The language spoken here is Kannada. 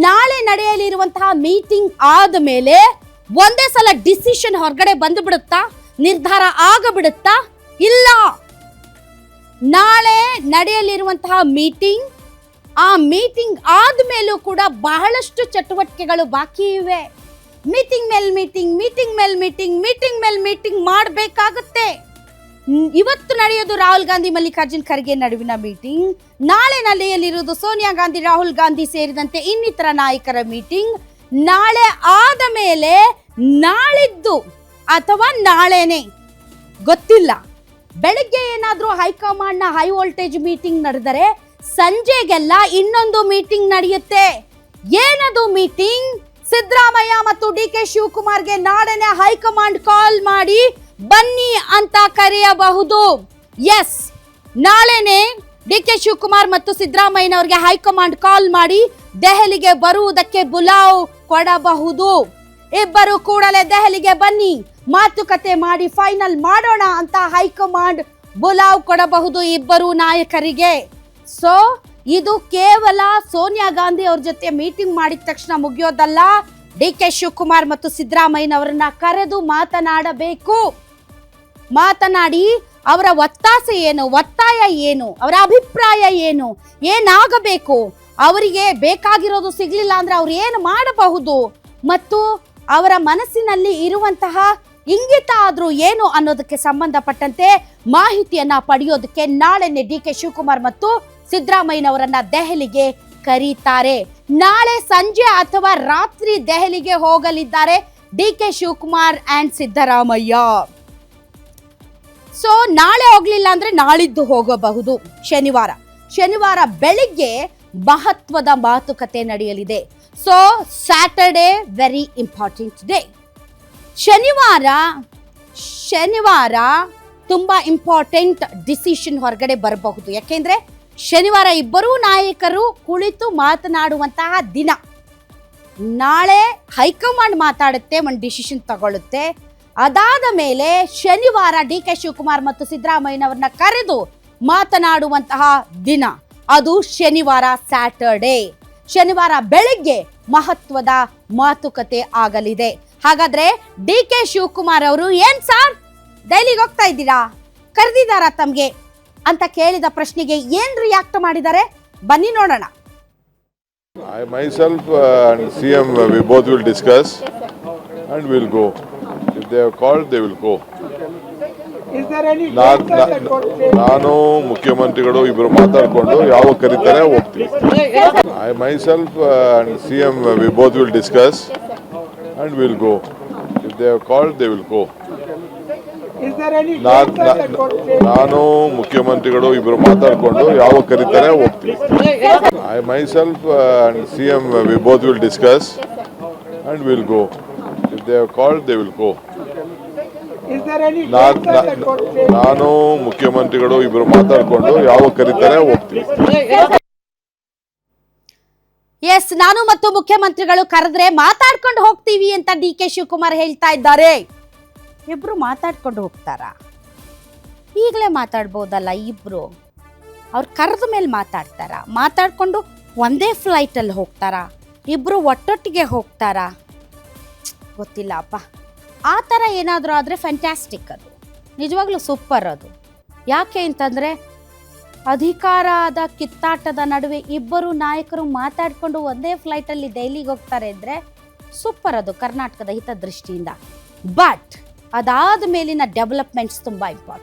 ನಾಳೆ ನಡೆಯಲಿರುವಂತಹ ಮೀಟಿಂಗ್ ಆದ ಮೇಲೆ ಒಂದೇ ಸಲ ಡಿಸಿಷನ್ ಹೊರಗಡೆ ಬಂದು ಬಿಡುತ್ತಾ ನಿರ್ಧಾರ ಆಗಬಿಡುತ್ತಾ? ಇಲ್ಲ. ನಾಳೆ ನಡೆಯಲಿರುವಂತಹ ಮೀಟಿಂಗ್, ಆ ಮೀಟಿಂಗ್ ಆದ್ಮೇಲೂ ಕೂಡ ಬಹಳಷ್ಟು ಚಟುವಟಿಕೆಗಳು ಬಾಕಿ ಇವೆ. ಮೀಟಿಂಗ್ ಮೇಲ್ ಮೀಟಿಂಗ್ ಮೀಟಿಂಗ್ ಮೇಲ್ ಮೀಟಿಂಗ್ ಮೀಟಿಂಗ್ ಮೇಲ್ ಮೀಟಿಂಗ್ ಮಾಡಬೇಕಾಗುತ್ತೆ. ಇವತ್ತು ನಡೆಯೋದು ರಾಹುಲ್ ಗಾಂಧಿ ಮಲ್ಲಿಕಾರ್ಜುನ್ ಖರ್ಗೆ ನಡುವಿನ ಮೀಟಿಂಗ್. ನಾಳೆ ನಡೆಯಲಿರುವುದು ಸೋನಿಯಾ ಗಾಂಧಿ, ರಾಹುಲ್ ಗಾಂಧಿ ಸೇರಿದಂತೆ ಇನ್ನಿತರ ನಾಯಕರ ಮೀಟಿಂಗ್. ನಾಳೆ ಆದ ಮೇಲೆ ನಾಳಿದ್ದು ಅಥವಾ ನಾಳೆನೆ? ಗೊತ್ತಿಲ್ಲ. ಬೆಳಗ್ಗೆ ಏನಾದರೂ ಹೈಕಮಾಂಡ್ನ ಹೈ ವೋಲ್ಟೇಜ್ ಮೀಟಿಂಗ್ ನಡೆದರೆ ಸಂಜೆಗೆಲ್ಲ ಇನ್ನೊಂದು ಮೀಟಿಂಗ್ ನಡೆಯುತ್ತೆ. ಏನದು ಮೀಟಿಂಗ್? ಸಿದ್ದರಾಮಯ್ಯ ಮತ್ತು ಡಿ ಕೆ ಶಿವಕುಮಾರ್ಗೆ ನಾಡನೆ ಹೈಕಮಾಂಡ್ ಕಾಲ್ ಮಾಡಿ ಬನ್ನಿ ಅಂತ ಕರೆಯಬಹುದು. ಎಸ್ ನಾಳೆನೆ ಡಿ ಕೆ ಶಿವಕುಮಾರ್ ಮತ್ತು ಸಿದ್ದರಾಮಯ್ಯನವರಿಗೆ ಹೈಕಮಾಂಡ್ ಕಾಲ್ ಮಾಡಿ ದೆಹಲಿಗೆ ಬರುವುದಕ್ಕೆ ಬುಲಾವ್ ಕೊಡಬಹುದು. ಇಬ್ಬರು ಕೂಡಲೇ ದೆಹಲಿಗೆ ಬನ್ನಿ, ಮಾತುಕತೆ ಮಾಡಿ ಫೈನಲ್ ಮಾಡೋಣ ಅಂತ ಹೈಕಮಾಂಡ್ ಬುಲಾವ್ ಕೊಡಬಹುದು ಇಬ್ಬರು ನಾಯಕರಿಗೆ. ಸೊ ಇದು ಕೇವಲ ಸೋನಿಯಾ ಗಾಂಧಿ ಅವ್ರ ಜೊತೆ ಮೀಟಿಂಗ್ ಮಾಡಿದ ತಕ್ಷಣ ಮುಗಿಯೋದಲ್ಲ. ಡಿ ಕೆ ಶಿವಕುಮಾರ್ ಮತ್ತು ಸಿದ್ದರಾಮಯ್ಯನವರನ್ನ ಕರೆದು ಮಾತನಾಡಬೇಕು. ಮಾತನಾಡಿ ಅವರ ಒತ್ತಾಸೆ ಏನು, ಒತ್ತಾಯ ಏನು, ಅವರ ಅಭಿಪ್ರಾಯ ಏನು, ಏನಾಗಬೇಕು? ಅವರಿಗೆ ಬೇಕಾಗಿರೋದು ಸಿಗ್ಲಿಲ್ಲ ಅಂದ್ರೆ ಅವ್ರು ಏನು ಮಾಡಬಹುದು? ಮತ್ತು ಅವರ ಮನಸ್ಸಿನಲ್ಲಿ ಇರುವಂತಹ ಇಂಗಿತ ಆದ್ರೂ ಏನು ಅನ್ನೋದಕ್ಕೆ ಸಂಬಂಧಪಟ್ಟಂತೆ ಮಾಹಿತಿಯನ್ನ ಪಡೆಯೋದಕ್ಕೆ ನಾಳೆನೆ ಡಿ ಕೆ ಶಿವಕುಮಾರ್ ಮತ್ತು ಸಿದ್ದರಾಮಯ್ಯನವರನ್ನ ದೆಹಲಿಗೆ ಕರೀತಾರೆ. ನಾಳೆ ಸಂಜೆ ಅಥವಾ ರಾತ್ರಿ ದೆಹಲಿಗೆ ಹೋಗಲಿದ್ದಾರೆ D K Shivakumar and Siddaramaiah. So ನಾಳೆ ಹೋಗ್ಲಿಲ್ಲ ಅಂದ್ರೆ ನಾಳಿದ್ದು ಹೋಗಬಹುದು. ಶನಿವಾರ. ಶನಿವಾರ ಬೆಳಿಗ್ಗೆ ಮಹತ್ವದ ಮಾತುಕತೆ ನಡೆಯಲಿದೆ. So Saturday very important day ಶನಿವಾರ ಶನಿವಾರ ತುಂಬಾ ಇಂಪಾರ್ಟೆಂಟ್ ಡಿಸಿಷನ್ ಹೊರಗಡೆ ಬರಬಹುದು. ಯಾಕೆಂದ್ರೆ, ಶನಿವಾರ ಇಬ್ಬರೂ ನಾಯಕರು ಕುಳಿತು ಮಾತನಾಡುವಂತಹ ದಿನ. ನಾಳೆ ಹೈಕಮಾಂಡ್ ಮಾತಾಡುತ್ತೆ, ಒಂದು ಡಿಸಿಷನ್ ತಗೊಳ್ಳುತ್ತೆ. ಅದಾದ ಮೇಲೆ ಶನಿವಾರ ಡಿ ಕೆ ಶಿವಕುಮಾರ್ ಮತ್ತು ಸಿದ್ದರಾಮಯ್ಯನವರನ್ನ ಕರೆದು ಮಾತನಾಡುವಂತಹ ದಿನ. ಅದು ಶನಿವಾರ ಸ್ಯಾಟರ್ಡೇ. ಶನಿವಾರ ಬೆಳಗ್ಗೆ ಮಹತ್ವದ ಮಾತುಕತೆ ಆಗಲಿದೆ. ಹಾಗಾದ್ರೆ ಡಿ ಕೆ ಶಿವಕುಮಾರ್ ಅವರು ಏನ್ ಸಾರ್? ದೆಹಲಿಗೆ ಹೋಗ್ತಾ ಇದ್ದೀರಾ? ಕರೆದಿದ್ದಾರಾ ತಮ್ಗೆ? ಅಂತ ಕೇಳಿದ ಪ್ರಶ್ನೆಗೆ ಏನ್ ರಿಯಾಕ್ಟ್ ಮಾಡಿದ್ದಾರೆ? ಬನ್ನಿ ನೋಡೋಣ. I myself uh, and CM, uh, we both will discuss and we'll they will go. Is there any ನಾನ್- ಮುಖ್ಯಮಂತ್ರಿಗಳು ಇಬ್ಬರು ಮಾತಾಡಿಕೊಂಡು ಯಾವಾಗ ಕರೀತಾರೆ ಹೋಗ್ತೀವಿ. I myself and C M we both will discuss and will go if they have called they will go Is there any ನಾನ್- ಮುಖ್ಯಮಂತ್ರಿಗಳು ಇಬ್ಬರು ಮಾತಾಡಿಕೊಂಡು ಯಾವಾಗ ಕರೀತಾರೆ ಹೋಗ್ತೀವಿ. I myself and C M we both will discuss and will go if they have called they will go ನಾನ್- ಮುಖ್ಯಮಂತ್ರಿಗಳು ಇಬ್ಬರು ಮಾತಾಡಿಕೊಂಡು ಯಾವ ಕರೀತಾರೆ ಹೋಗ್ತೀವಿ ಎಸ್ ನಾನು ಮತ್ತು ಮುಖ್ಯಮಂತ್ರಿಗಳು ಕರೆದ್ರೆ ಮಾತಾಡ್ಕೊಂಡು ಹೋಗ್ತೀವಿ ಅಂತ ಡಿ ಕೆ ಶಿವಕುಮಾರ್ ಹೇಳ್ತಾ ಇದ್ದಾರೆ. ಇಬ್ರು ಮಾತಾಡ್ಕೊಂಡು ಹೋಗ್ತಾರಾ? ಈಗಲೇ ಮಾತಾಡ್ಬೋದಲ್ಲ ಇಬ್ರು? ಅವ್ರು ಕರೆದ ಮೇಲೆ ಮಾತಾಡ್ತಾರ? ಮಾತಾಡ್ಕೊಂಡು ಒಂದೇ ಫ್ಲೈಟಲ್ಲಿ ಹೋಗ್ತಾರಾ? ಇಬ್ರು ಒಟ್ಟೊಟ್ಟಿಗೆ ಹೋಗ್ತಾರಾ? ಗೊತ್ತಿಲ್ಲ ಅಪ್ಪ. ಆ ಥರ ಏನಾದರೂ ಆದರೆ ಫ್ಯಾಂಟ್ಯಾಸ್ಟಿಕ್ ಅದು. ನಿಜವಾಗ್ಲೂ ಸೂಪರ್ ಅದು. ಯಾಕೆ ಅಂತಂದರೆ ಅಧಿಕಾರದ ಕಿತ್ತಾಟದ ನಡುವೆ ಇಬ್ಬರು ನಾಯಕರು ಮಾತಾಡಿಕೊಂಡು ಒಂದೇ ಫ್ಲೈಟಲ್ಲಿ ದೆಹಲಿಗೆ ಹೋಗ್ತಾರೆ ಅಂದರೆ ಸೂಪರ್ ಅದು ಕರ್ನಾಟಕದ ಹಿತದೃಷ್ಟಿಯಿಂದ. ಬಟ್ ಅದಾದ ಮೇಲಿನ ಡೆವಲಪ್ಮೆಂಟ್ಸ್ ತುಂಬ ಇಂಪಾರ್ಟೆಂಟ್